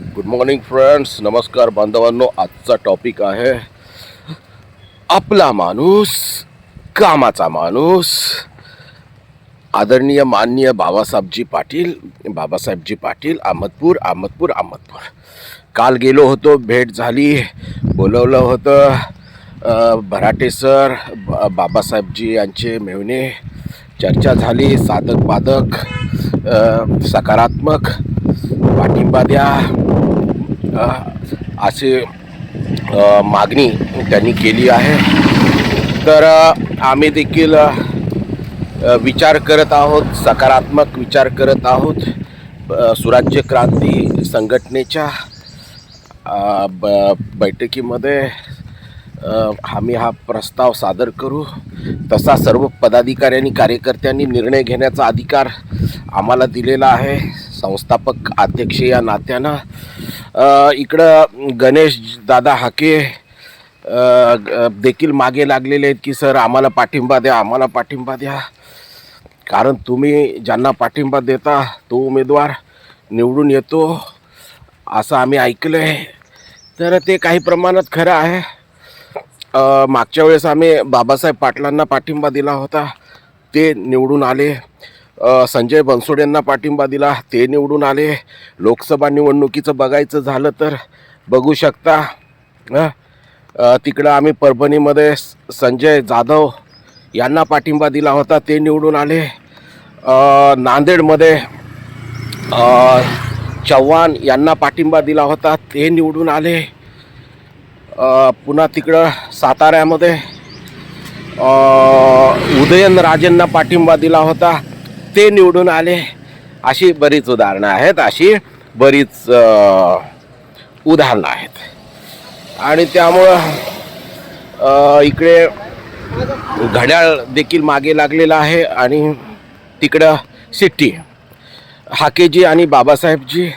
Good morning friends नमस्कार बांधवांनो. आजचा टॉपिक आहे आपला माणूस कामाचा माणूस. आदरणीय माननीय बाबासाहेबजी पाटील बाबासाहेबजी पाटील अहमदपूर अहमदपूर अहमदपूर. काल गेलो होतो भेट झाली बोलवलं होतं. भराटे सर बाबासाहेबजी यांचे मेवणे. चर्चा झाली साधक बाधक सकारात्मक. पाठिंबा द्या. असे मागणी त्यांनी केली आहे. तर आम्ही देखील विचार करत आहोत सकारात्मक विचार करत आहोत सुराज्य क्रांती संघटनेच्या ब बैठकीमध्ये आम्ही हा प्रस्ताव सादर करू. तसा सर्व पदाधिकाऱ्यांनी कार्यकर्त्यांनी निर्णय घेण्याचा अधिकार आम्हाला दिलेला आहे. संस्थापक अध्यक्ष या नात्यानं इकडं गणेश दादा हाके ग- देखील मागे लागलेले आहेत की सर आम्हाला पाठिंबा द्या आम्हाला पाठिंबा द्या. कारण तुम्ही ज्यांना पाठिंबा देता तो उमेदवार निवडून येतो असं आम्ही ऐकलं आहे तर ते काही प्रमाणात खरं आहे. मागच्या वेळेस आम्ही बाबासाहेब पाटलांना पाठिंबा दिला होता. ते निवडून आले. संजय बनसोड यांना पाठिंबा दिला. ते निवडून आले. लोकसभा निवडणुकीचं बघायचं झालं तर बघू शकता. तिकडं आम्ही परभणीमध्ये स- संजय जाधव यांना पाठिंबा दिला होता. ते निवडून आले. नांदेडमध्ये चव्हाण यांना पाठिंबा दिला होता. ते निवडून आले. पुन्हा तिकडं साताऱ्यामध्ये उदयनराजेंना उदयन राजेंना पाठिंबा दिला होता. ते निवडून आले. अशी बरीच उदाहरणं आहेत अशी बरीच उदाहरणं आहेत. आणि त्यामुळं इकडे घड्याळ देखील मागे लागलेला आहे आणि तिकडं सिट्टी हाकेजी आणि बाबासाहेबजी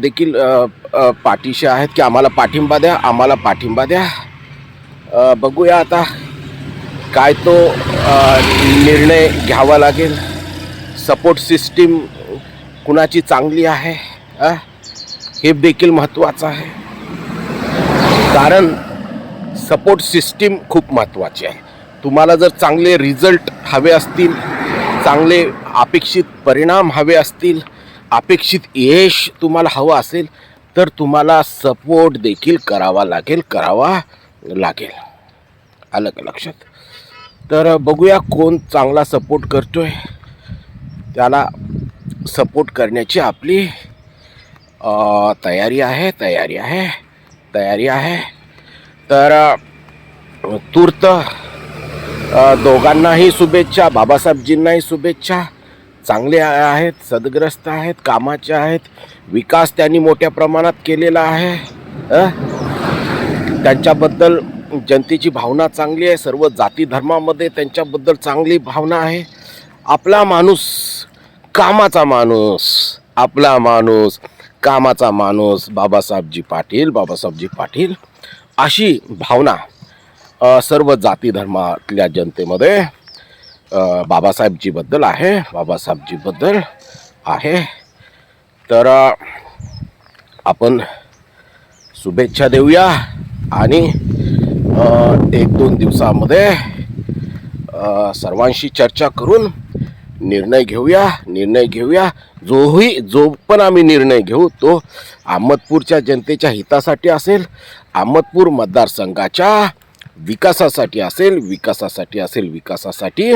देखील पाठीशी आहेत की आम्हाला पाठिंबा द्या आम्हाला पाठिंबा द्या. बघूया आता काय तो निर्णय घ्यावा लागेल. सपोर्ट सिस्टीम कुणाची चांगली आहे हे देखील महत्त्वाचं आहे. कारण सपोर्ट सिस्टीम खूप महत्त्वाची आहे. तुम्हाला जर चांगले रिझल्ट हवे असतील चांगले अपेक्षित परिणाम हवे असतील अपेक्षित यश तुम्हाला हवं असेल तर तुम्हाला सपोर्ट देखील करावा लागेल करावा लागेल. आलं का लक्षात? तर बघूया कोण चांगला सपोर्ट करतो आहे त्याला सपोर्ट करण्याची आपली तयारी आहे तयारी आहे तयारी आहे. तर तूर्त दोघांनाही शुभेच्छा बाबासाहेबजींनाही शुभेच्छा. चांगले आहेत सदग्रस्त आहेत कामाचे आहेत. विकास त्यांनी मोठ्या प्रमाणात केलेला आहे त्यांच्याबद्दल जनतेची भावना चांगली आहे सर्व जाती धर्मामध्ये त्यांच्याबद्दल चांगली भावना आहे. आपला माणूस कामाचा माणूस आपला माणूस कामाचा माणूस बाबासाहेबजी पाटील बाबासाहेबजी पाटील. अशी भावना सर्व जाती धर्मातल्या जनतेमध्ये बाबासाहेबजीबद्दल आहे बाबासाहेबजीबद्दल आहे. तर आपण शुभेच्छा देऊया आणि एक दोन दिवसामध्ये सर्वांशी चर्चा करून निर्णय घेऊया निर्णय घेऊया. जोही जो पण आम्ही निर्णय घेऊ तो अहमदपूरच्या जनतेच्या हितासाठी असेल अहमदपूर मतदारसंघाच्या विकासासाठी असेल विकासासाठी असेल विकासासाठी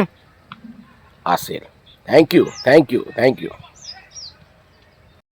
असेल. Thank you thank you thank you